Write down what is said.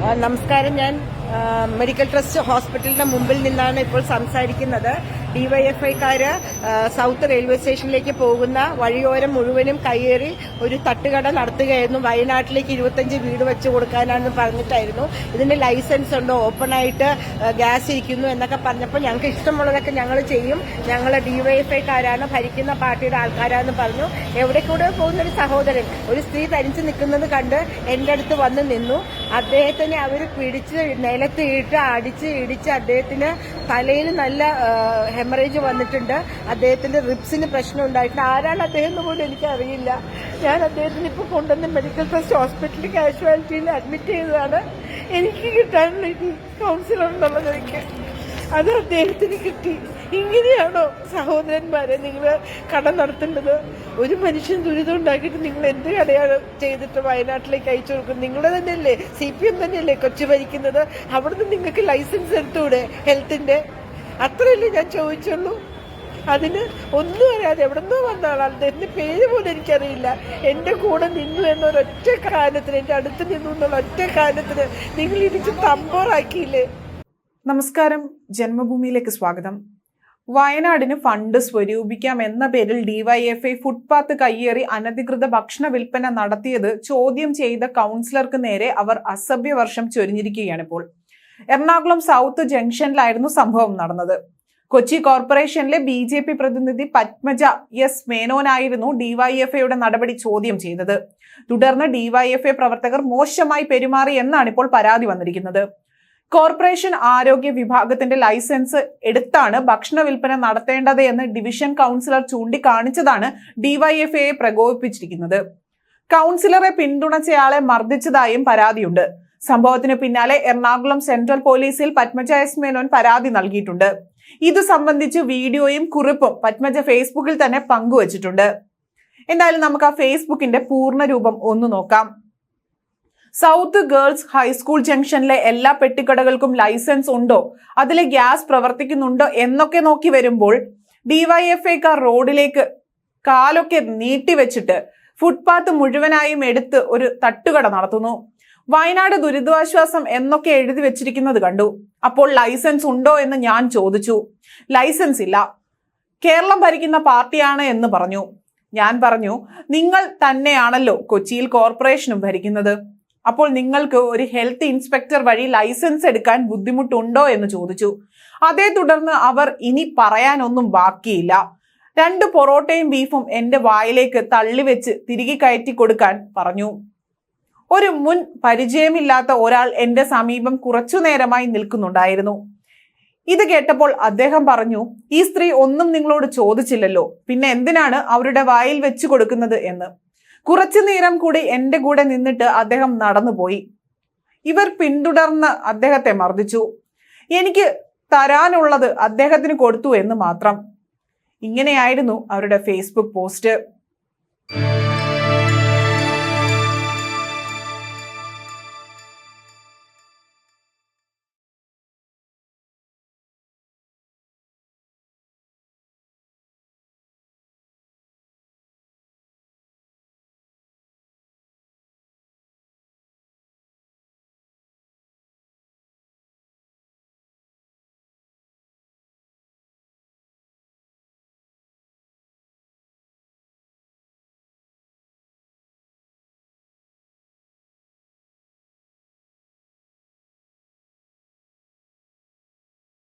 നമസ്കാരം ഞാൻ medical trust ഹോസ്പിറ്റലിന്റെ മുമ്പിൽ നിന്നാണ് ഇപ്പോൾ സംസാരിക്കുന്നത്. ഡിവൈഎഫ്ഐക്കാര് സൗത്ത് റെയിൽവേ സ്റ്റേഷനിലേക്ക് പോകുന്ന വഴിയോരം മുഴുവനും കയ്യേറി ഒരു തട്ടുകട നടത്തുകയായിരുന്നു. വയനാട്ടിലേക്ക് ഇരുപത്തഞ്ച് വീട് വെച്ച് കൊടുക്കാനാണെന്ന് പറഞ്ഞിട്ടായിരുന്നു. ഇതിന് ലൈസൻസ് ഉണ്ടോ? ഓപ്പൺ ആയിട്ട് ഗ്യാസ് ഇരിക്കുന്നു എന്നൊക്കെ പറഞ്ഞപ്പോൾ ഞങ്ങൾക്ക് ഇഷ്ടമുള്ളതൊക്കെ ഞങ്ങൾ ചെയ്യും. ഞങ്ങൾ ഡിവൈഎഫ്ഐക്കാരാണ് ഭരിക്കുന്ന പാർട്ടിയുടെ ആൾക്കാരാണെന്ന് പറഞ്ഞു. എവിടെ കൂടെ പോകുന്ന ഒരു സഹോദരൻ ഒരു സ്ത്രീ തനിച്ച് നിൽക്കുന്നത് കണ്ട് എന്റെ അടുത്ത് വന്ന് നിന്നു. അദ്ദേഹത്തിനെ അവർ പിടിച്ച് നിലത്ത് ഇട്ട് അടിച്ച് ഇടിച്ച് അദ്ദേഹത്തിന് തലയിൽ നല്ല ഹെമറേജ് വന്നിട്ടുണ്ട്. അദ്ദേഹത്തിന്റെ റിബ്സിന് പ്രശ്നം ഉണ്ടായിട്ടുണ്ട്. ആരാണ് അദ്ദേഹം എന്ന് പോലും എനിക്കറിയില്ല. ഞാൻ അദ്ദേഹത്തിന് ഇപ്പോൾ കൊണ്ടുവന്ന് മെഡിക്കൽ ട്രസ്റ്റ് ഹോസ്പിറ്റലിൽ കാഷ്വാലിറ്റിയിൽ അഡ്മിറ്റ് ചെയ്തതാണ്. എനിക്ക് ഈ കൗൺസിലർ എന്നുള്ളത് എനിക്ക് അത് അദ്ദേഹത്തിന് കിട്ടി. ഇങ്ങനെയാണോ സഹോദരന്മാരെ നിങ്ങൾ കട നടത്തേണ്ടത്? ഒരു മനുഷ്യൻ ദുരിതം ഉണ്ടാക്കിയിട്ട് നിങ്ങൾ എന്ത് കടയാണ് ചെയ്തിട്ട് വയനാട്ടിലേക്ക് അയച്ചു കൊടുക്കുന്നത്? നിങ്ങളുടെ തന്നെയല്ലേ സി പി എം തന്നെയല്ലേ കൊച്ചു ഭരിക്കുന്നത്? അവിടുന്ന് നിങ്ങൾക്ക് ലൈസൻസ് എടുത്തൂടെ ഹെൽത്തിന്റെ അത്രയല്ലേ ഞാൻ ചോദിച്ചുള്ളൂ. അതിന് ഒന്നും അറിയാതെ എവിടെന്നോ വന്ന ആളാണ്. എന്റെ പേര് പോലും എനിക്കറിയില്ല. എന്റെ കൂടെ നിന്നു എന്നൊരൊറ്റ കാരണത്തിന് എന്റെ അടുത്ത് നിന്നു എന്നുള്ള ഒറ്റ കാരണത്തിന് നിങ്ങൾ ഇടിച്ച് തമ്പോറാക്കിയില്ലേ നമസ്കാരം. ജന്മഭൂമിയിലേക്ക് സ്വാഗതം. വയനാടിന് ഫണ്ട് സ്വരൂപിക്കാം എന്ന പേരിൽ ഡിവൈഎഫ്ഐ ഫുട്പാത്ത് കയ്യേറി അനധികൃത ഭക്ഷണ വിൽപ്പന നടത്തിയത് ചോദ്യം ചെയ്ത കൗൺസിലർക്ക് നേരെ അവർ അസഭ്യവർഷം ചൊരിഞ്ഞിരിക്കുകയാണ് ഇപ്പോൾ. എറണാകുളം സൗത്ത് ജംഗ്ഷനിലായിരുന്നു സംഭവം നടന്നത്. കൊച്ചി കോർപ്പറേഷനിലെ ബി ജെ പി പ്രതിനിധി പത്മജ എസ് മേനോനായിരുന്നു ഡിവൈഎഫ്ഐയുടെ നടപടി ചോദ്യം ചെയ്തത്. തുടർന്ന് ഡിവൈഎഫ്ഐ പ്രവർത്തകർ മോശമായി പെരുമാറി എന്നാണ് ഇപ്പോൾ പരാതി വന്നിരിക്കുന്നത്. കോർപ്പറേഷൻ ആരോഗ്യ വിഭാഗത്തിന്റെ ലൈസൻസ് എടുത്താണ് ഭക്ഷണ വിൽപ്പന നടത്തേണ്ടത് എന്ന് ഡിവിഷൻ കൗൺസിലർ ചൂണ്ടിക്കാണിച്ചതാണ് ഡിവൈഎഫ്ഐയെ പ്രകോപിപ്പിച്ചിരിക്കുന്നത്. കൗൺസിലറെ പിന്തുണച്ചയാളെ മർദ്ദിച്ചതായും പരാതിയുണ്ട്. സംഭവത്തിന് പിന്നാലെ എറണാകുളം സെൻട്രൽ പോലീസിൽ പത്മജയസ് മേനോൻ പരാതി നൽകിയിട്ടുണ്ട്. ഇത് സംബന്ധിച്ച് വീഡിയോയും കുറിപ്പും പത്മജ ഫേസ്ബുക്കിൽ തന്നെ പങ്കുവച്ചിട്ടുണ്ട്. എന്തായാലും നമുക്ക് ആ ഫേസ്ബുക്കിന്റെ പൂർണ രൂപം ഒന്ന് നോക്കാം. സൗത്ത് ഗേൾസ് ഹൈസ്കൂൾ ജംഗ്ഷനിലെ എല്ലാ പെട്ടിക്കടകൾക്കും ലൈസൻസ് ഉണ്ടോ? അതിലെ ഗ്യാസ് പ്രവർത്തിക്കുന്നുണ്ടോ? എന്നൊക്കെ നോക്കി വരുമ്പോൾ ഡിവൈഎഫ്ഐക്കാർ റോഡിലേക്ക് കാലൊക്കെ നീട്ടിവെച്ചിട്ട് ഫുട്പാത്ത് മുഴുവനായും എടുത്ത് ഒരു തട്ടുകട നടത്തുന്നു. വയനാട് ദുരിതാശ്വാസം എന്നൊക്കെ എഴുതി വെച്ചിരിക്കുന്നത് കണ്ടു. അപ്പോൾ ലൈസൻസ് ഉണ്ടോ എന്ന് ഞാൻ ചോദിച്ചു. ലൈസൻസ് ഇല്ല. കേരളം ഭരിക്കുന്ന പാർട്ടിയാണ് എന്ന് പറഞ്ഞു. ഞാൻ പറഞ്ഞു നിങ്ങൾ തന്നെയാണല്ലോ കൊച്ചിയിൽ കോർപ്പറേഷനും ഭരിക്കുന്നത്. അപ്പോൾ നിങ്ങൾക്ക് ഒരു ഹെൽത്ത് ഇൻസ്പെക്ടർ വഴി ലൈസൻസ് എടുക്കാൻ ബുദ്ധിമുട്ടുണ്ടോ എന്ന് ചോദിച്ചു. അതേ തുടർന്ന് അവർ ഇനി പറയാനൊന്നും ബാക്കിയില്ല. രണ്ട് പൊറോട്ടയും ബീഫും എന്റെ വായിലേക്ക് തള്ളിവെച്ച് തിരികെ കയറ്റി കൊടുക്കാൻ പറഞ്ഞു. ഒരു മുൻ പരിചയമില്ലാത്ത ഒരാൾ എന്റെ സമീപം കുറച്ചു നേരമായി നിൽക്കുന്നുണ്ടായിരുന്നു. ഇത് കേട്ടപ്പോൾ അദ്ദേഹം പറഞ്ഞു ഈ സ്ത്രീ ഒന്നും നിങ്ങളോട് ചോദിച്ചില്ലല്ലോ. പിന്നെ എന്തിനാണ് അവരുടെ വായിൽ വെച്ചു കൊടുക്കുന്നത്? എന്ന്. കുറച്ചു നേരം കൂടി എന്റെ കൂടെ നിന്നിട്ട് അദ്ദേഹം നടന്നുപോയി. ഇവർ പിന്തുടർന്ന് അദ്ദേഹത്തെ മർദ്ദിച്ചു. എനിക്ക് തരാനുള്ളത് അദ്ദേഹത്തിന് കൊടുത്തു എന്ന് മാത്രം. ഇങ്ങനെയായിരുന്നു അവരുടെ ഫേസ്ബുക്ക് പോസ്റ്റ്